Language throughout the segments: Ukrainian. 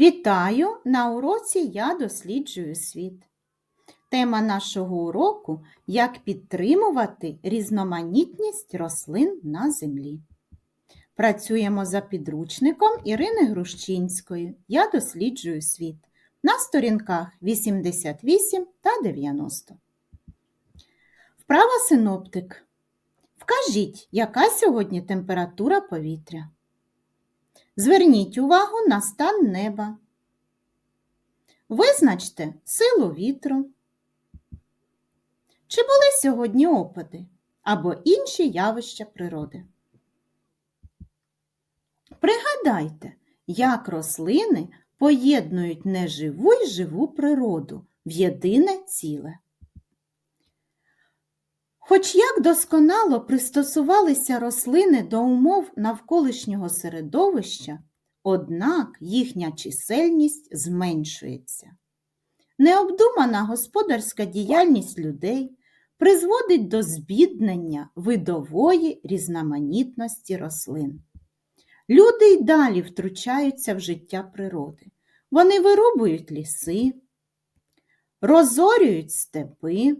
Вітаю! На уроці я досліджую світ. Тема нашого уроку як підтримувати різноманітність рослин на землі. Працюємо за підручником Ірини Грущинської. Я досліджую світ на сторінках 88 та 90. Вправа синоптик. Вкажіть, яка сьогодні температура повітря. Зверніть увагу на стан неба. Визначте силу вітру. Чи були сьогодні опади або інші явища природи? Пригадайте, як рослини поєднують неживу й живу природу в єдине ціле. Хоч як досконало пристосувалися рослини до умов навколишнього середовища, однак їхня чисельність зменшується. Необдумана господарська діяльність людей призводить до збіднення видової різноманітності рослин. Люди й далі втручаються в життя природи. Вони вирубують ліси, розорюють степи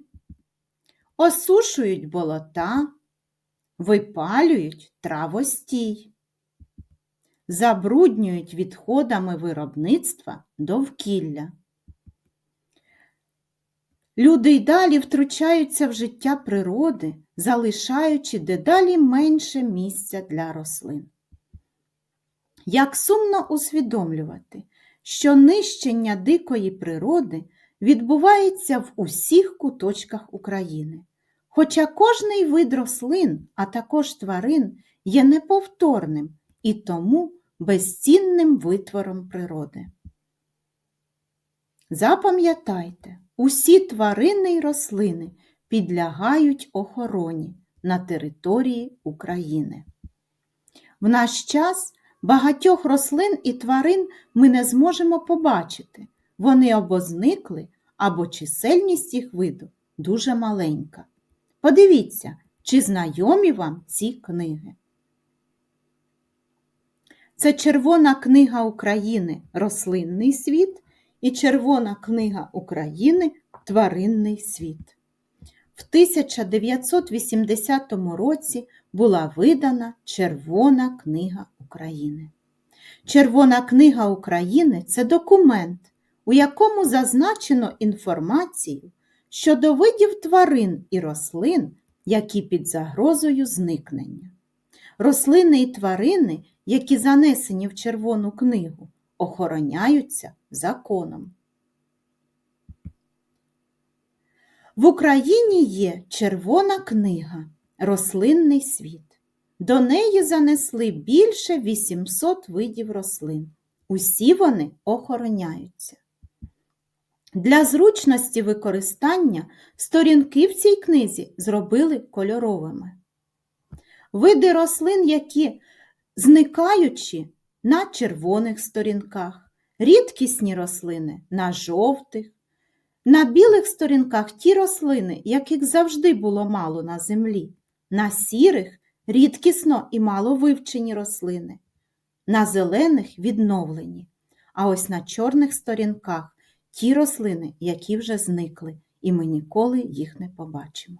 осушують болота, випалюють травостій, забруднюють відходами виробництва довкілля. Люди й далі втручаються в життя природи, залишаючи дедалі менше місця для рослин. Як сумно усвідомлювати, що нищення дикої природи відбувається в усіх куточках України. Хоча кожний вид рослин, а також тварин є неповторним і тому безцінним витвором природи. Запам'ятайте, усі тварини й рослини підлягають охороні на території України. В наш час багатьох рослин і тварин ми не зможемо побачити, вони або зникли, або чисельність їх виду дуже маленька. Подивіться, чи знайомі вам ці книги. Це Червона книга України Рослинний світ і Червона книга України Тваринний світ. В 1980 році була видана Червона книга України. Червона книга України це документ, у якому зазначено інформацію щодо видів тварин і рослин, які під загрозою зникнення. Рослини і тварини, які занесені в Червону книгу, охороняються законом. В Україні є Червона книга Рослинний світ. До неї занесли більше 800 видів рослин. Усі вони охороняються. Для зручності використання сторінки в цій книзі зробили кольоровими. Види рослин, які зникаючи на червоних сторінках, рідкісні рослини на жовтих, на білих сторінках ті рослини, яких завжди було мало на землі, на сірих рідкісно і мало вивчені рослини, на зелених відновлені, а ось на чорних сторінках ті рослини, які вже зникли, і ми ніколи їх не побачимо.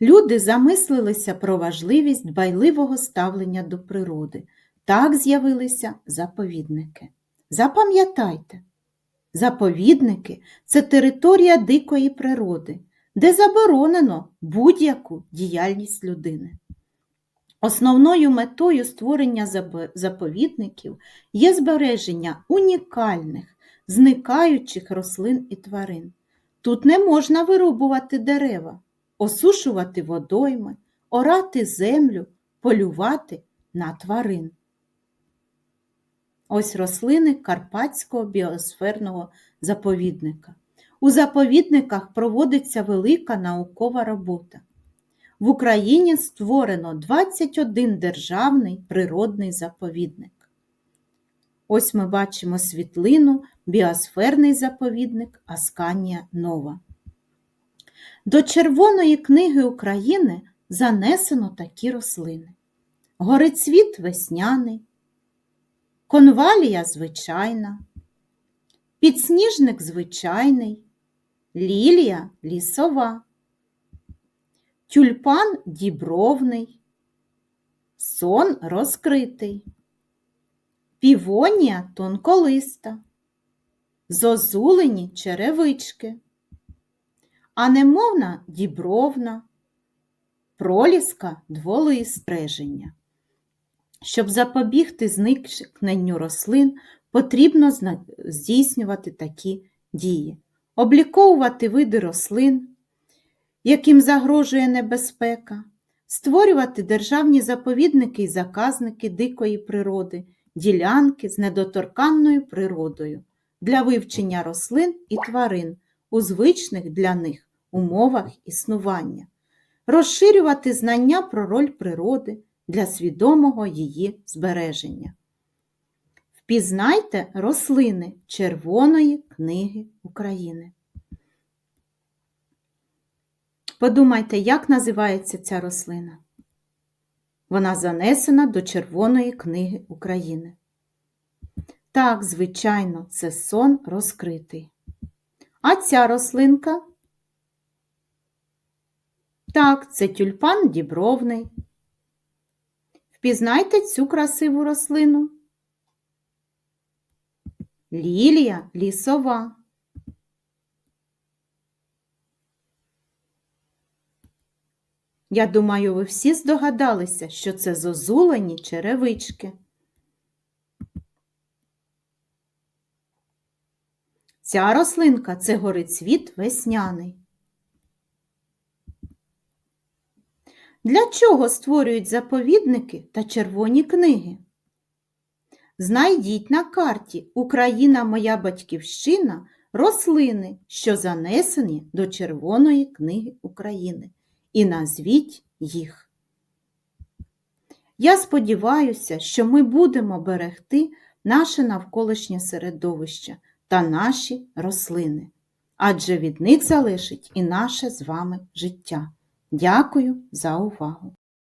Люди замислилися про важливість дбайливого ставлення до природи. Так з'явилися заповідники. Запам'ятайте, заповідники це територія дикої природи, де заборонено будь-яку діяльність людини. Основною метою створення заповідників є збереження унікальних, зникаючих рослин і тварин. Тут не можна вирубувати дерева, осушувати водойми, орати землю, полювати на тварин. Ось рослини Карпатського біосферного заповідника. У заповідниках проводиться велика наукова робота. В Україні створено 21 державний природний заповідник. Ось ми бачимо світлину, біосферний заповідник Асканія Нова. До Червоної книги України занесено такі рослини: горицвіт весняний, конвалія звичайна, підсніжник звичайний, лілія лісова, тюльпан дібровний, сон розкритий, півонія тонколиста, зозулені черевички, анемовна дібровна, проліска дволистреження. Щоб запобігти зникненню рослин, потрібно здійснювати такі дії: обліковувати види рослин, яким загрожує небезпека, створювати державні заповідники і заказники дикої природи, ділянки з недоторканною природою для вивчення рослин і тварин у звичних для них умовах існування, розширювати знання про роль природи для свідомого її збереження. Впізнайте рослини Червоної книги України. Подумайте, як називається ця рослина. Вона занесена до Червоної книги України. Так, звичайно, це сон розкритий. А ця рослинка? Так, це тюльпан дібровний. Впізнайте цю красиву рослину. Лілія лісова. Я думаю, ви всі здогадалися, що це зозулені черевички. Ця рослинка це горицвіт весняний. Для чого створюють заповідники та червоні книги? Знайдіть на карті Україна моя батьківщина рослини, що занесені до Червоної книги України, і назвіть їх. Я сподіваюся, що ми будемо берегти наше навколишнє середовище та наші рослини, адже від них залежить і наше з вами життя. Дякую за увагу!